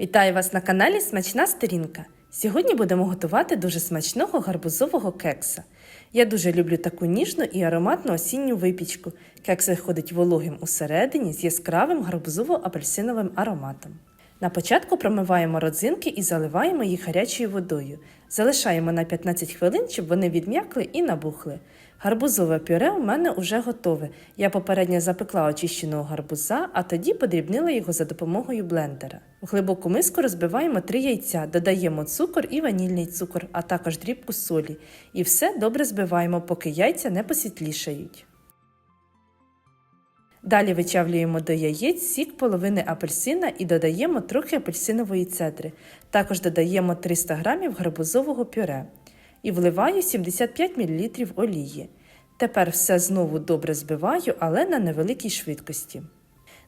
Вітаю вас на каналі Смачна Сторінка. Сьогодні будемо готувати дуже смачного гарбузового кекса. Я дуже люблю таку ніжну і ароматну осінню випічку. Кекс виходить вологим усередині з яскравим гарбузово-апельсиновим ароматом. На початку промиваємо родзинки і заливаємо їх гарячою водою. Залишаємо на 15 хвилин, щоб вони відм'якли і набухли. Гарбузове пюре у мене уже готове. Я попередньо запекла очищеного гарбуза, а тоді подрібнила його за допомогою блендера. В глибоку миску розбиваємо 3 яйця, додаємо цукор і ванільний цукор, а також дрібку солі. І все добре збиваємо, поки яйця не посвітлішають. Далі вичавлюємо до яєць сік половини апельсина і додаємо трохи апельсинової цедри. Також додаємо 300 г гарбузового пюре і вливаю 75 мл олії. Тепер все знову добре збиваю, але на невеликій швидкості.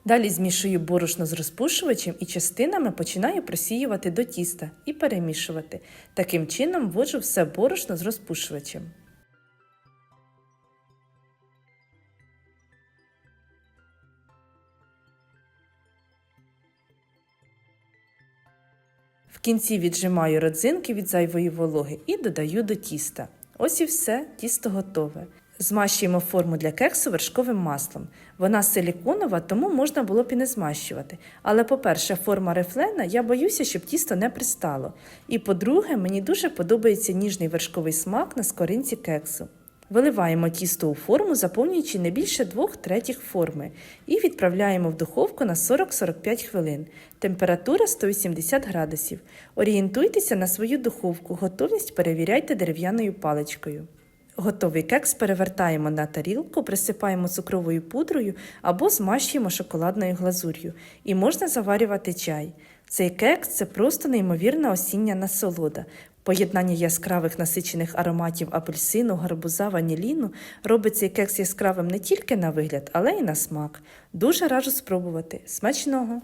Далі змішую борошно з розпушувачем і частинами починаю просіювати до тіста і перемішувати. Таким чином вводжу все борошно з розпушувачем. Кінці віджимаю родзинки від зайвої вологи і додаю до тіста. Ось і все, тісто готове. Змащуємо форму для кексу вершковим маслом. Вона силіконова, тому можна було б і не змащувати. Але, по-перше, форма рефлена, я боюся, щоб тісто не пристало. І по-друге, мені дуже подобається ніжний вершковий смак на скоринці кексу. Виливаємо тісто у форму, заповнюючи не більше 2 третіх форми, і відправляємо в духовку на 40-45 хвилин. Температура 180 градусів. Орієнтуйтеся на свою духовку, готовність перевіряйте дерев'яною паличкою. Готовий кекс перевертаємо на тарілку, присипаємо цукровою пудрою або змащуємо шоколадною глазур'ю. І можна заварювати чай. Цей кекс це просто неймовірна осіння насолода. Поєднання яскравих насичених ароматів апельсину, гарбуза, ваніліну робить цей кекс яскравим не тільки на вигляд, але й на смак. Дуже раджу спробувати. Смачного!